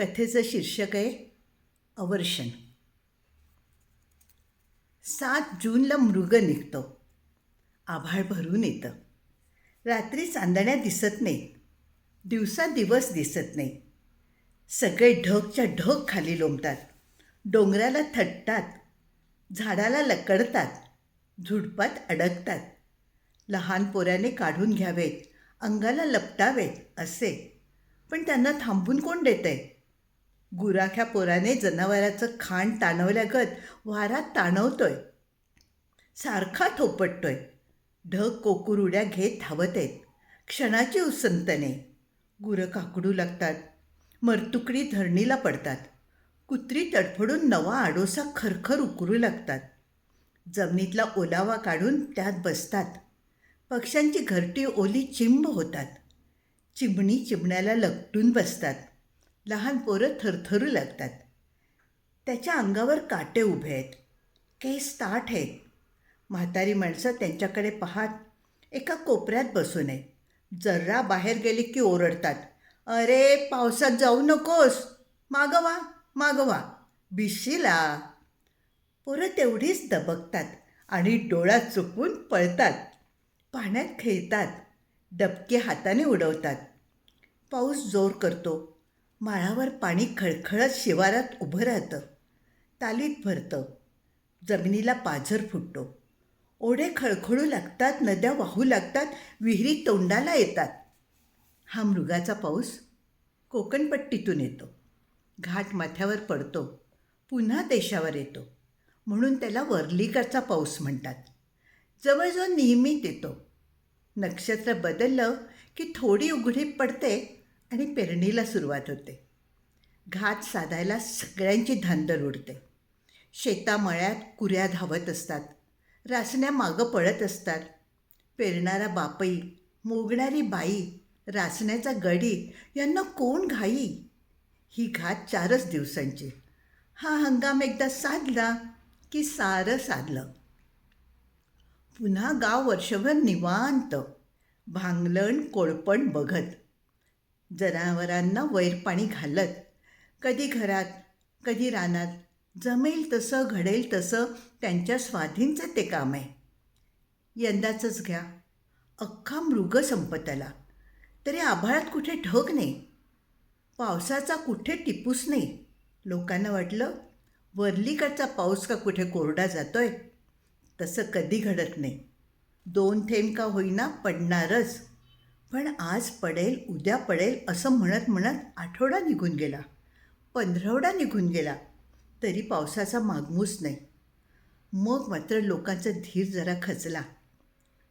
कथेचं शीर्षक आहे अवर्षण. सात जूनला मृग निघतो. आभाळ भरून येतं. रात्री चांदण्या दिसत नाहीत. दिवसा दिवस दिसत नाही. सगळे ढगच्या ढग खाली लोंबतात. डोंगराला थटतात झाडाला लकडतात. झुडपात अडकतात. लहान पोराने काढून घ्यावेत. अंगाला लपटावेत असे. पण त्यांना थांबून कोण देतंय? गुराख्या पोराने जनावराचं खाण ताणवल्यागत वारात ताणवतोय. सारखा थोपटतोय. ढग कोकुरुड्या घेत धावत आहेत. क्षणाची उसंतने. गुरं काकडू लागतात. मरतुकडी धरणीला पडतात. कुत्री तडफडून नवा आडोसा खरखर उकरू लागतात. जमिनीतला ओलावा काढून त्यात बसतात. पक्ष्यांची घरटी ओली चिंब होतात. चिमणी चिमण्याला लपटून बसतात. लहान पोरं थरथरू लागतात. त्याच्या अंगावर काटे उभे आहेत. केस ताठ आहेत. म्हातारी माणसं त्यांच्याकडे पाहत एका कोपऱ्यात बसून आहेत. जर्रा बाहेर गेली की ओरडतात. अरे पावसात जाऊ नकोस. मागवा मागवा भिशीला. पोरं तेवढीच दबकतात आणि डोळा चुकवून पळतात. पाण्यात खेळतात. डबके हाताने उडवतात. पाऊस जोर करतो. माळावर पाणी खळखळत शिवारात उभं राहतं. तालीत भरतं. जमिनीला पाझर फुटतो. ओढे खळखळू लागतात नद्या वाहू लागतात विहिरी तोंडाला येतात. हा मृगाचा पाऊस कोकणपट्टीतून येतो. घाट माथ्यावर पडतो. पुन्हा देशावर येतो. म्हणून त्याला वर्लीकरचा पाऊस म्हणतात. जवळजवळ नियमित येतो. नक्षत्र बदललं की थोडी उघडीप पडते आणि पेरणीला सुरुवात होते. घात साधायला सगळ्यांची धांदल उडते. शेतामळ्यात कुऱ्या धावत असतात. रासण्या मागं पळत असतात. पेरणारा बापई मोगणारी बाई रासण्याचा गडी यांना कोण घाई? ही घात चारच दिवसांची. हा हंगाम एकदा साधला की सारं साधलं. पुन्हा गाव वर्षभर निवांत. भांगलण कोळपण बघत. जनावरांना वैरपाणी घालत. कधी घरात कधी रानात जमेल तसं घडेल तसं त्यांच्या स्वाधीनचं ते काम आहे. यंदाचंच घ्या. अख्खा मृग संपत आला तरी आभाळात कुठे ढग नाही. पावसाचा कुठे टिपूस नाही. लोकांना वाटलं वरलीकडचा पाऊस का कुठे कोरडा जातोय? तसं कधी घडत नाही. दोन थेंब का होईना पडणारच. पण आज पडेल उद्या पडेल असं म्हणत म्हणत आठवडा निघून गेला. पंधरवडा निघून गेला. तरी पावसाचा मागमूस नाही. मग मात्र लोकांचा धीर जरा खचला.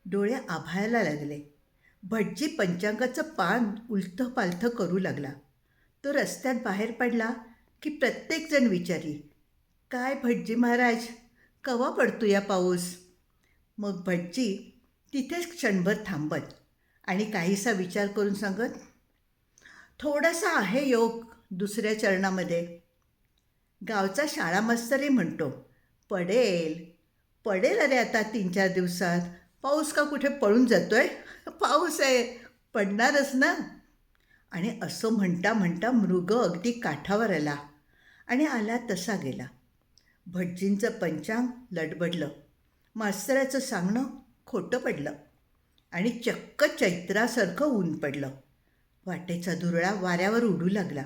डोळे आभाळायला लागले. भटजी पंचांगाचं पान उलथं पालथं करू लागला. तो रस्त्यात बाहेर पडला की प्रत्येकजण विचारी काय भटजी महाराज कवा पडतो या पाऊस? मग भटजी तिथेच क्षणभर थांबत. आणि काहीसा विचार करून सांगत थोडासा आहे योग दुसऱ्या चरणामध्ये. गावचा शाळा मास्तरही म्हणतो पडेल पडेल अरे आता तीन चार दिवसात. पाऊस का कुठे पळून जातो आहे पाऊस आहे पडणारच ना. आणि असं म्हणता म्हणता मृग अगदी काठावर आला आणि आला तसा गेला. भटजींचं पंचांग लडबडलं. मास्तराचं सांगणं खोटं पडलं. आणि चक्क चैत्रासारखं ऊन पडलं. वाटेचा धुरळा वाऱ्यावर उडू लागला.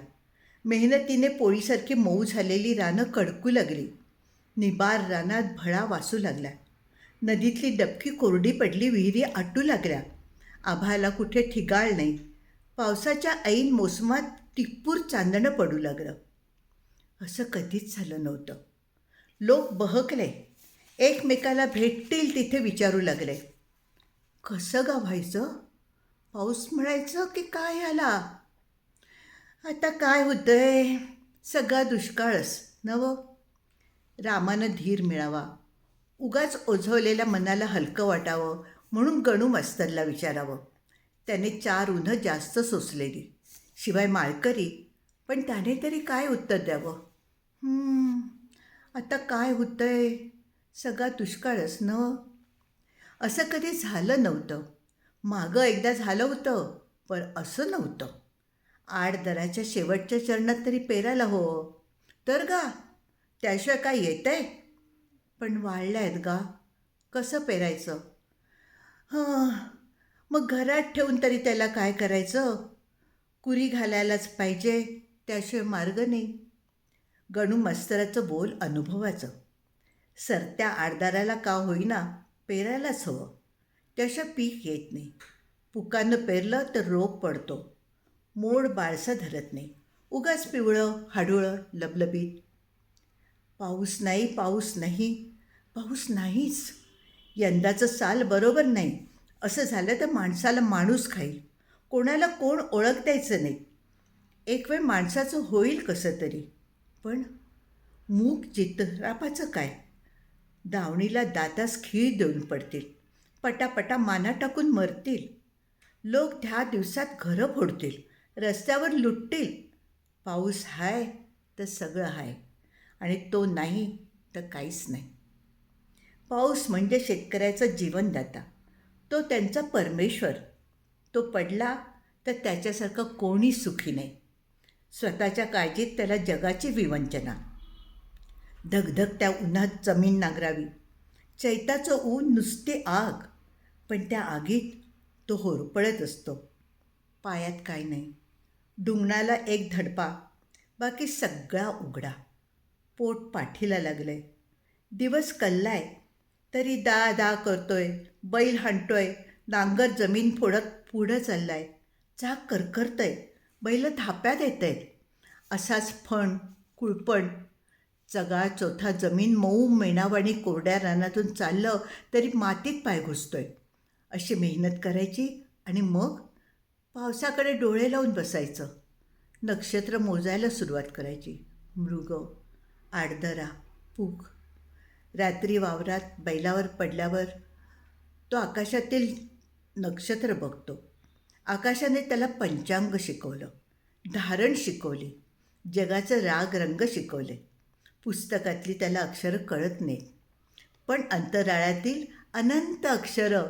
मेहनतीने पोळीसारखी मऊ झालेली रानं कडकू लागली. निबार रानात भळा वासू लागला. नदीतली डबकी कोरडी पडली विहिरी आटू लागल्या. आभाला कुठे ठिगाळ नाही. पावसाच्या ऐन मोसमात टिप्पूर चांदणं पडू लागलं. असं कधीच झालं नव्हतं. लोक बहकले. एकमेकाला भेटतील तिथे विचारू लागले. कसं गा व्हायचं पाऊस म्हणायचं की काय आला आता काय होतंय? सगळा दुष्काळच नव रामानं धीर मिळावा. उगाच ओझवलेल्या मनाला हलकं वाटावं म्हणून गणू मास्तरला विचारावं. त्याने चार उन्हं जास्त सोसलेली. शिवाय माळकरी पण त्याने तरी काय उत्तर द्यावं? आता काय होतंय? सगळा दुष्काळच न असं कधी झालं नव्हतं. मागं एकदा झालं होतं पण असं नव्हतं. आड दराच्या शेवटच्या चरणात तरी पेरायला हो. तर गा त्याशिवाय काय आहे पण वाढल्या आहेत गा. कसं पेरायचं? हं मग घरात ठेवून तरी त्याला काय करायचं? कुरी घालायलाच पाहिजे त्याशिवाय मार्ग नाही. गणू मस्तराचं बोल अनुभवाचं. सरत्या आडदाराला का होईना पेरायलाच हवं त्याशिवाय पीक येत नाही. पुकानं पेरलं तर रोग पडतो. मोड बाळसा धरत नाही. उगाच पिवळं हाडुळं लबलबीत. पाऊस नाही पाऊस नाही. पाऊस नाहीच. यंदाचं साल बरोबर नाही. असं झालं तर माणसाला माणूस खाईल. कोणाला कोण ओळख द्यायचं नाही. एक वेळ माणसाचं होईल कसं तरी. पण मूग चित्रापाचं काय? दावणीला दातास खीळ देऊन पडतील. पटापटा माना टाकून मरतील. लोक त्या दिवसात घरं फोडतील. रस्त्यावर लुटतील. पाऊस हाय तर सगळं हाय. आणि तो नाही तर काहीच नाही. पाऊस म्हणजे शेतकऱ्याचा जीवनदाता. तो त्यांचा परमेश्वर. तो पडला तर त्याच्यासारखं कोणी सुखी नाही. स्वतःच्या काळजीत त्याला जगाची विवंचना. धगधगत्या उन्हात जमीन नांगरावी. चैताचं ऊन नुसते आग पण त्या आगीत तो होरपळत असतो. पायात काय नाही. डुंगणाला एक धडपा बाकी सगळा उघडा. पोट पाठीला लागलंय. दिवस कल्लाय तरी दा दा करतोय बैल हाणतोय नांगर जमीन फोडत पुढं चाललाय. चाक करकरतंय बैल थाप्यात येत आहेत असाच फण कुळपण चगा चौथा जमीन मऊ मेणावाणी कोरड्या रानातून चाललं तरी मातीत पाय घुसतोय. अशी मेहनत करायची आणि मग पावसाकडे डोळे लावून बसायचं. नक्षत्र मोजायला सुरुवात करायची. मृग आडदरा पूक रात्री वावरात बैलावर पडल्यावर तो आकाशातील नक्षत्र बघतो. आकाशाने त्याला पंचांग शिकवलं धारण शिकवली जगाचं राग रंग शिकवले. पुस्तकातली त्याला अक्षरं कळत नाहीत पण अंतराळातील अनंत अक्षरं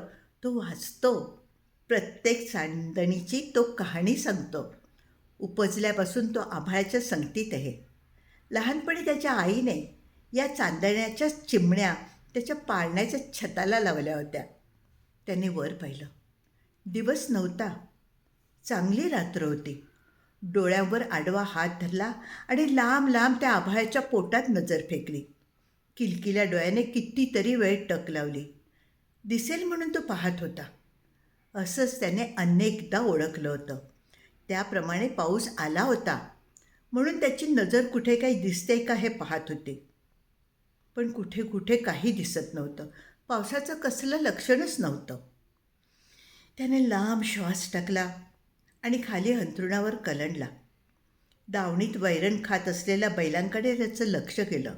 तो वाचतो. प्रत्येक चांदणीची तो कहाणी सांगतो. उपजल्यापासून तो आभाळाच्या संगतीत आहे. लहानपणी त्याच्या आईने या चांदण्याच्या चिमण्या त्याच्या पाळण्याच्या छताला लावल्या होत्या. त्याने वर पाहिलं. दिवस नव्हता. चांगली रात्र होती. डोळ्यावर आडवा हात धरला आणि लांब लांब त्या आभाळाच्या पोटात नजर फेकली. किलकिल्या डोळ्याने कितीतरी वेळ टक लावली. दिसेल म्हणून तो पाहत होता. असंच त्याने अनेकदा ओळखलं होतं. त्याप्रमाणे पाऊस आला होता. म्हणून त्याची नजर कुठे काही दिसते का हे पाहत होते. पण कुठे कुठे काही दिसत नव्हतं. पावसाचं कसलं लक्षणच नव्हतं. त्याने लांब श्वास टाकला. आणि खाली अंथरुणावर कलंडला. दावणीत वैरण खात असलेल्या बैलांकडे त्याचं लक्ष गेलं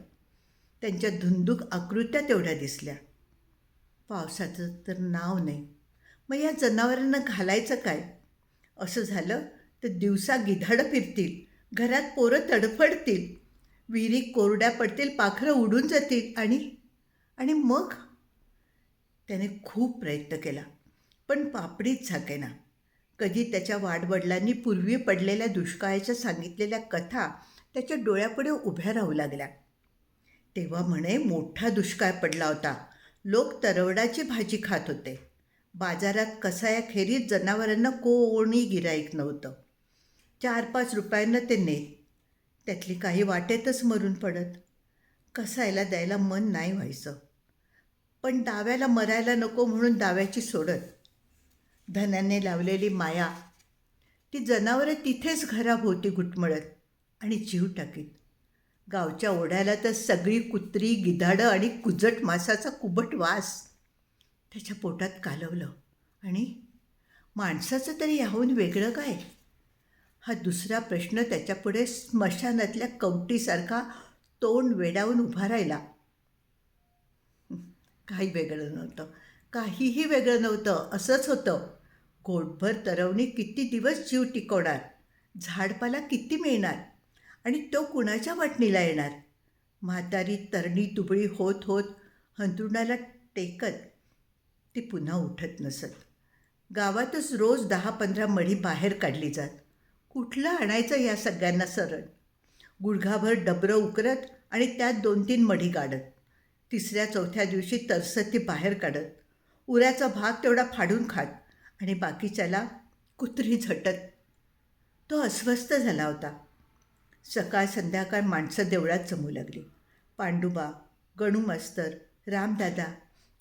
त्यांच्या धुंदूक आकृत्या तेवढ्या दिसल्या. पावसाचं तर नाव नाही. मग या जनावरांना घालायचं काय? असं झालं तर दिवसा गिधाडं फिरतील घरात पोरं तडफडतील विहिरी कोरड्या पडतील पाखरं उडून जातील आणि आणि मग? त्याने खूप प्रयत्न केला पण पापडीच झाकेना. कधी त्याच्या वाडवडिलांनी पूर्वी पडलेल्या दुष्काळाच्या सांगितलेल्या कथा त्याच्या डोळ्यापुढे उभ्या राहू लागल्या. तेव्हा म्हणे मोठा दुष्काळ पडला होता. लोक तरवडाची भाजी खात होते. बाजारात कसायाखेरीज जनावरांना कोणी गिराईक नव्हतं. चार पाच रुपयांना ते नेत. त्यातली काही वाटेतच मरून पडत. कसायला द्यायला मन नाही व्हायचं. पण डाव्याला मरायला नको म्हणून डाव्याची सोडत. धनाने लावलेली माया ती जनावरं तिथेच घराभोवती घुटमळत आणि जीव टाकीत. गावच्या ओढ्याला तर सगळी कुत्री गिधाडं आणि कुजट मासाचा कुबट वास त्याच्या पोटात कालवलं. आणि माणसाचं तरी याहून वेगळं काय? हा दुसरा प्रश्न त्याच्यापुढे स्मशानातल्या कवटीसारखा तोंड वेडावून उभा राहिला. काही वेगळं नव्हतं. काहीही वेगळं नव्हतं. असंच होतं. घोटभर तरवणी किती दिवस जीव टिकवणार? झाडपाला किती मिळणार? आणि तो कुणाच्या वाटणीला येणार? म्हातारी तरणी दुबळी होत होत हंतरुणाला टेकत ती पुन्हा उठत नसत. गावातच रोज दहा पंधरा मढी बाहेर काढली जात. कुठलं आणायचं या सगळ्यांना सरळ? गुडघाभर डबरं उकरत आणि त्यात दोन तीन मढी काढत तिसऱ्या चौथ्या दिवशी तरसती बाहेर काढत. उऱ्याचा भाग तेवढा फाडून खात. आणि बाकीच्याला कुत्री झटत. तो अस्वस्थ झाला होता. सकाळ संध्याकाळ माणसं देवळात जमू लागली. पांडुबा गणू मास्तर रामदादा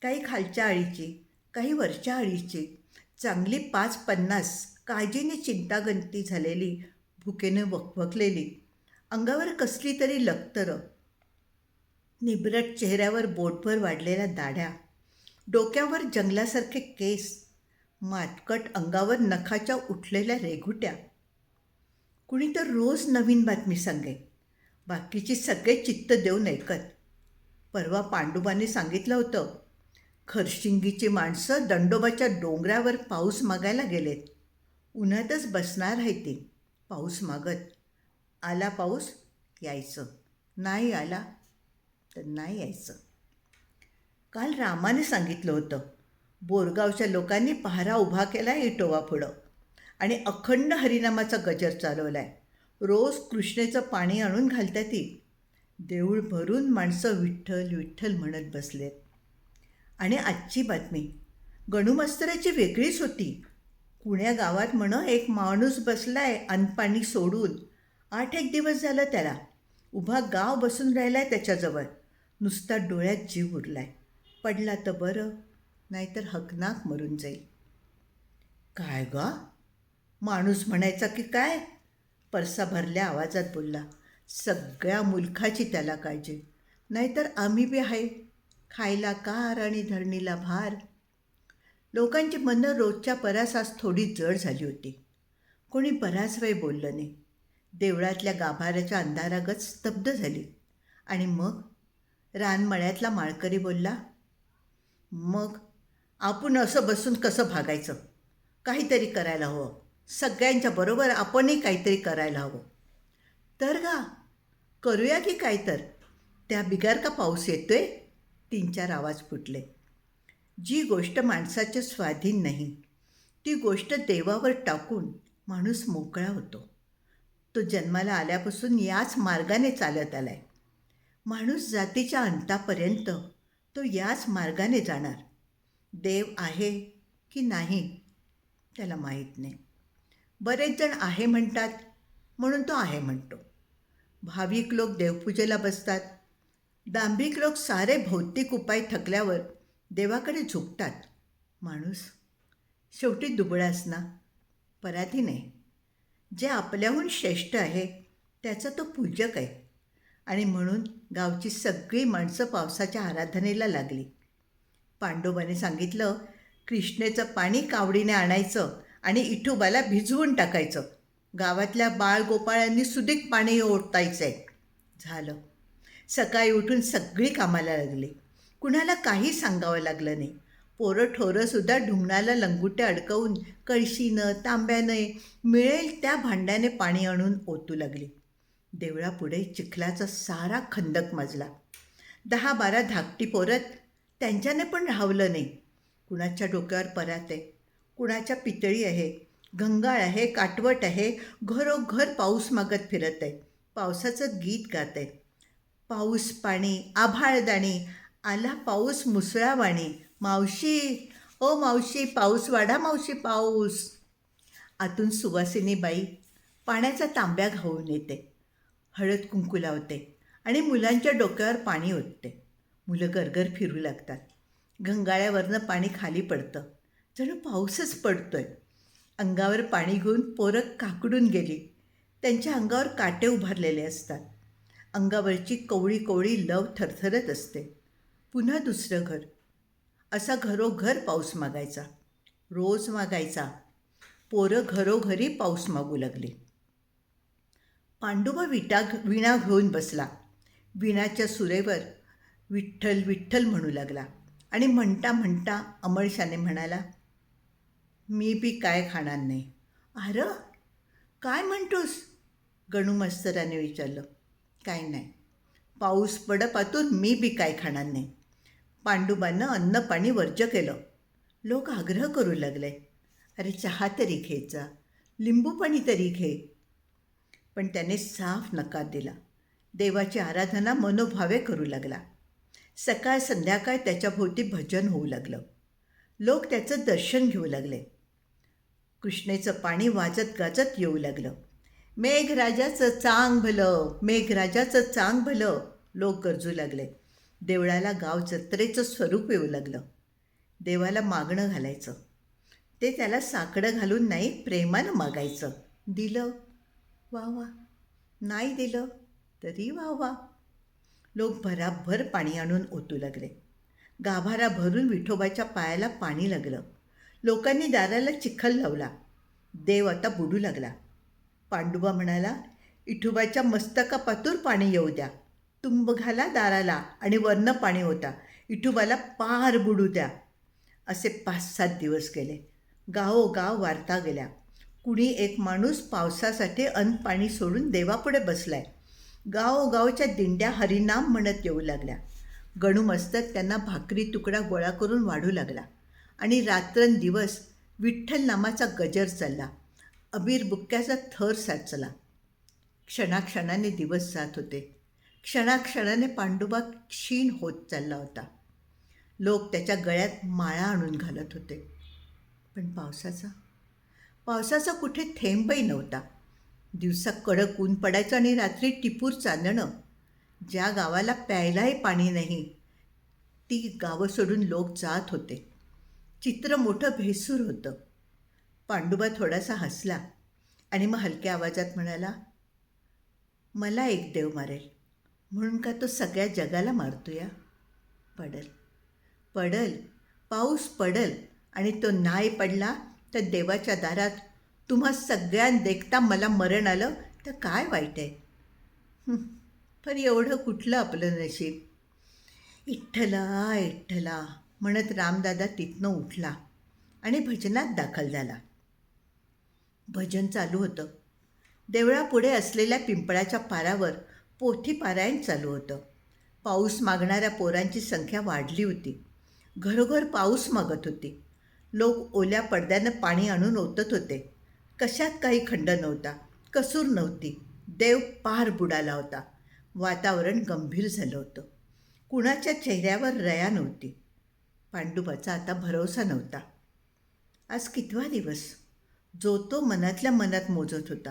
काही खालच्या आळीची काही वरच्या आळीची चांगली पाच पन्नास काळजीने चिंतागंती झालेली भुकेने वकवकलेली अंगावर कसली तरी लक्तरं निबरट चेहऱ्यावर बोटभर वाढलेल्या दाढ्या डोक्यावर जंगलासारखे केस मातकट अंगावर नखाच्या उठलेल्या रेघुट्या. कुणी तर रोज नवीन बातमी सांगे बाकीची सगळे चित्त देऊन ऐकत. परवा पांडुबाने सांगितलं होतं खरशिंगीची माणसं दंडोबाच्या डोंगरावर पाऊस मागायला गेलेत. उन्हातच बसणार आहे ती पाऊस मागत. आला पाऊस यायचं. नाही आला तर नाही यायचं. काल रामाने सांगितलं होतं बोरगावच्या लोकांनी पहारा उभा केला आहे इटोवा पुढं. आणि अखंड हरिनामाचा गजर चालवला आहे रोज कृष्णेचं पाणी आणून घालतात ती. देऊळ भरून माणसं विठ्ठल विठ्ठल म्हणत बसलेत. आणि आजची बातमी. गणुमस्तराची वेगळीच होती. पुण्या गावात म्हणं एक माणूस बसलाय अनपाणी सोडून. आठ एक दिवस झालं त्याला. उभा गाव बसून राहिला आहे त्याच्याजवळ. नुसता डोळ्यात जीव उरलाय. पडला तर बरं. नाहीतर हकनाक मरून जाईल. काय ग? माणूस म्हणायचा की काय? परसा भरल्या आवाजात बोलला सगळ्या मुलखाची त्याला काळजी. नाहीतर आम्ही बी आहे. खायला कार आणि धरणीला भार. लोकांची मनं रोजच्या परासास थोडी जड झाली होती. कोणी बराच वेळ बोललं नाही. देवळातल्या गाभाऱ्याच्या अंधारागत स्तब्ध झाली. आणि मग? रानमळ्यातला माळकरी बोलला मग आपण असं बसून कसं भागायचं? काहीतरी करायला हवं. सगळ्यांच्या बरोबर आपणही काहीतरी करायला हवं. तर गा करूया की काय तर? त्या बिगार का पाऊस येतोय? तीन चार आवाज फुटले. जी गोष्ट माणसाच्या स्वाधीन नाही ती गोष्ट देवावर टाकून माणूस मोकळा होतो. तो जन्माला आल्यापासून याच मार्गाने चालत आलाय. माणूस जातीच्या अंतापर्यंत तो याच मार्गाने जाणार. देव आहे की नाही त्याला माहीत नाही. बरेच जण आहे म्हणतात म्हणून तो आहे म्हणतो. भाविक लोक देवपूजेला बसतात. दांभिक लोक सारे भौतिक उपाय थकल्यावर देवाकडे झुकतात माणूस शेवटी दुबळाच ना? पराधी नाही. जे आपल्याहून श्रेष्ठ आहे त्याचा तो पूजक आहे. आणि म्हणून गावची सगळी माणसं पावसाच्या आराधनेला लागली. पांडोबाने सांगितलं कृष्णेचं पाणी कावडीने आणायचं आणि इठोबाला भिजवून टाकायचं. गावातल्या बाळगोपाळांनी सुदीक पाणी ओतायचं आहे झालं. सकाळी उठून सगळी कामाला लागली. कुणाला काही सांगावं लागलं नाही. पोरं ठोरंसुद्धा ढुंगणाला लंगुटे अडकवून कळशीनं तांब्यानं मिळेल त्या भांड्याने पाणी आणून ओतू लागली. देवळापुढे चिखलाचा सारा खंदक मजला. दहा बारा धाकटी पोरत त्यांच्याने पण राहवलं नाही. कुणाच्या डोक्यावर परात आहे? कुणाच्या पितळी आहे? गंगाळ आहे? काटवट आहे? घरोघर पाऊस मागत फिरत आहे. पावसाचं गीत गात आहे. पाऊस पाणी आभाळदाणी आला पाऊस मुसळावाणी. मावशी ओ मावशी पाऊस वाडा मावशी पाऊस. आतून सुवासिनी बाई पाण्याचा तांब्या घाऊन येते. हळद कुंकू लावते आणि मुलांच्या डोक्यावर पाणी ओतते. मुलं गरगर फिरू लागतात. गंगाळ्यावरनं पाणी खाली पडतं. जणू पाऊसच पडतोय. अंगावर पाणी घेऊन पोरं काकडून गेली. त्यांच्या अंगावर काटे उभारलेले असतात. अंगावरची कवळी कवळी लव थरथरत असते. पुन्हा दुसरं घर. असा घरोघर पाऊस मागायचा. रोज मागायचा. पोरं घरोघरी पाऊस मागू लागली. पांडुबा विटा विणा घेऊन बसला. विणाच्या सुरेवर विठ्ठल विठ्ठल म्हणू लागला. आणि म्हणता म्हणता अमळशाने म्हणाला मी बी काय खाणार नाही. अर काय म्हणतोस? गणू मास्तराने विचारलं. काय नाही. पाऊस पडपातून मी बी काय खाणार नाही. पांडुबानं अन्न पाणी वर्ज्य केलं. लोक आग्रह करू लागले. अरे चहा तरी घ्यायचा. लिंबू पाणी तरी घे. पण त्याने साफ नकार दिला. देवाची आराधना मनोभावे करू लागला. सकाळ संध्याकाळ त्याच्याभोवती भजन होऊ लागलं. लोक त्याचं दर्शन घेऊ लागले. कृष्णेचं पाणी वाजत गाजत येऊ लागलं. मेघराजाचं चांग भलं मेघराजाचं चांग भलं लोक गरजू लागले. देवळाला गाव जत्रेचं स्वरूप येऊ लागलं. देवाला मागणं घालायचं. ते त्याला साकडं घालून नाही प्रेमानं मागायचं. दिलं. वा वा नाही दिलं तरी वा वा लोक भराभर पाणी आणून ओतू लागले. गाभारा भरून विठोबाच्या पायाला पाणी लागलं. लोकांनी दाराला चिखल लावला. देव आता बुडू लागला. पांडुबा म्हणाला विठोबाच्या मस्तकापातूर पाणी येऊ द्या. तुंब घाला दाराला आणि वरनं पाणी होता विठोबाला पार बुडू द्या. असे पाच सात दिवस गेले. गावोगाव वार्ता गेल्या. कुणी एक माणूस पावसासाठी अन्न पाणी सोडून देवापुढे बसलाय. गावोगावच्या दिंड्या हरिनाम म्हणत येऊ लागल्या. गणू मस्तक त्यांना भाकरी तुकडा गोळा करून वाढू लागला. आणि रात्रंदिवस विठ्ठल नामाचा गजर चालला. अबीर बुक्क्याचा थर साचला. क्षणाक्षणाने दिवस जात होते. क्षणाक्षणाने पांडुबा क्षीण होत चालला होता. लोक त्याच्या गळ्यात माळा आणून घालत होते. पण पावसाचा? पावसाचा कुठे थेंबही नव्हता. दिवसा कडक ऊन पडायचं आणि रात्री टिपूर चांदणं. ज्या गावाला प्यायलाही पाणी नाही ती गावं सोडून लोक जात होते. चित्र मोठं भेसूर होतं. पांडुबा थोडासा हसला आणि मग हलक्या आवाजात म्हणाला मला एक देव मारेल म्हणून का तो सगळ्या जगाला मारतो या पडल पडल पाऊस पडल आणि तो नाही पडला तर देवाच्या दारात तुम्हा सगळ्यां देखता मला मरण आलं तर काय वाईट आहे? पण एवढं कुठलं आपलं नशीब? इठ्ठला इठ्ठला म्हणत रामदादा तिथनं उठला आणि भजनात दाखल झाला. भजन चालू होतं. देवळापुढे असलेल्या पिंपळाच्या पारावर पोथी पारायण चालू होतं. पाऊस मागणाऱ्या पोरांची संख्या वाढली होती. घरोघर पाऊस मागत होती. लोक ओल्या पडद्यानं पाणी आणून ओतत होते. कशात काही खंड नव्हता. कसूर नव्हती. देव पार बुडाला होता. वातावरण गंभीर झालं होतं. कुणाच्या चेहऱ्यावर रया नव्हती. पांडुबाचा आता भरोसा नव्हता. आज कितवा दिवस? जो तो मनातल्या मनात मोजत होता.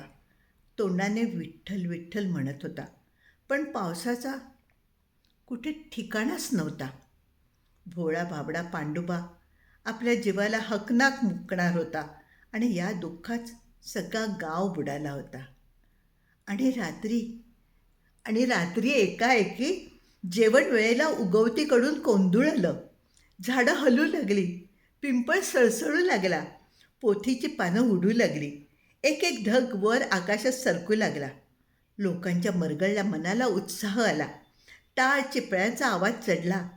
तोंडाने विठ्ठल विठ्ठल म्हणत होता. पण पावसाचा कुठे ठिकाणाच नव्हता. भोळा भाबडा पांडुबा आपल्या जीवाला हकनाक मुकणार होता. आणि या दुःखात सगळा गाव बुडाला होता. आणि रात्री आणि रात्री एकाएकी जेवण वेळेला उगवतीकडून कोंदूळ आलं. झाडं हलू लागली पिंपळ सळसळू लागला पोथीची पानं उडू लागली एक एक ढग वर आकाशात सरकू लागला. लोकांच्या मरगळल्या मनाला उत्साह आला. टाळ चिपळ्याचा आवाज चढला.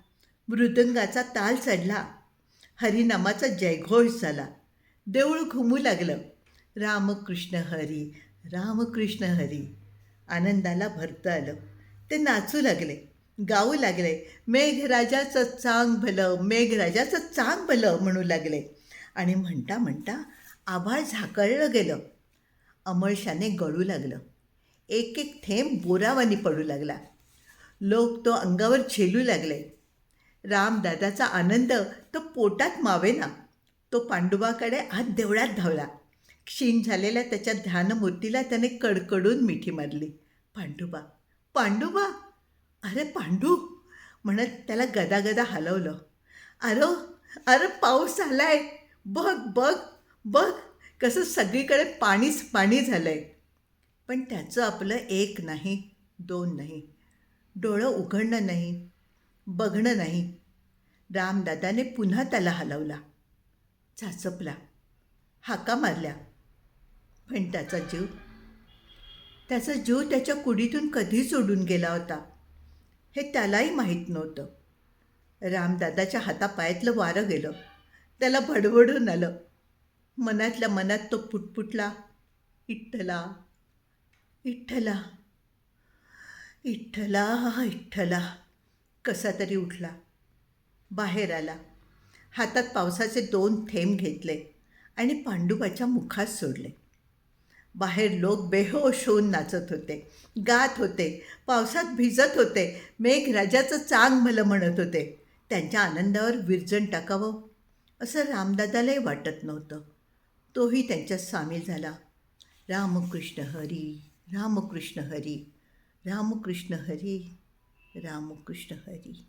मृदंगाचा ताल चढला. हरिनामाचा जयघोष झाला. देऊळ घुमू लागलं. रामकृष्ण हरी रामकृष्ण हरी. आनंदाला भरतं आलं. ते नाचू लागले गाऊ लागले. मेघराजाचं चांग भलं मेघराजाचं चांग भलं म्हणू लागले. आणि म्हणता म्हणता आभाळ झाकळलं गेलं. अमळशाने गळू लागलं. एक एक थेंब बोरावानी पडू लागला. लोक तो अंगावर झेलू लागले. रामदादाचा आनंद तो पोटात मावेना. तो पांडुबाकडे आत देवळात धावला. क्षीण झालेल्या त्याच्या ध्यानमूर्तीला त्याने कडकडून मिठी मारली. पांडुबा पांडुबा! अरे पांडू! म्हणत त्याला गदागदा हलवलं. अरे अरे पाऊस आलाय. बघ बघ बघ कसं सगळीकडे पाणीच पाणी झालंय. पण त्याचं आपलं एक नाही दोन नाही. डोळं उघडणं नाही बघणं नाही. रामदादाने पुन्हा त्याला हलवला. चाचपला हाका मारल्या. पण त्याचा जीव त्याचा जीव त्याच्या कुडीतून कधीच उडून गेला होता हे त्यालाही माहीत नव्हतं. रामदादाच्या हातापायातलं वारं गेलं. त्याला भडभडून आलं. मनातल्या मनात तो पुटपुटला इठ्ठला इठ्ठला इठ्ठला इठ्ठला. कसा तरी उठला. बाहेर आला. हातात पावसाचे दोन थेंब घेतले आणि पांडुबाच्या मुखात सोडले. बाहेर लोक बेहोश होऊन नाचत होते गात होते पावसात भिजत होते मेघराजाचं चांग भलं म्हणत होते. त्यांच्या आनंदावर विरजण टाकावं असं रामदादालाही वाटत नव्हतं. तोही त्यांच्यात सामील झाला. रामकृष्ण हरी रामकृष्ण हरी रामकृष्ण हरी रामकृष्ण हरी.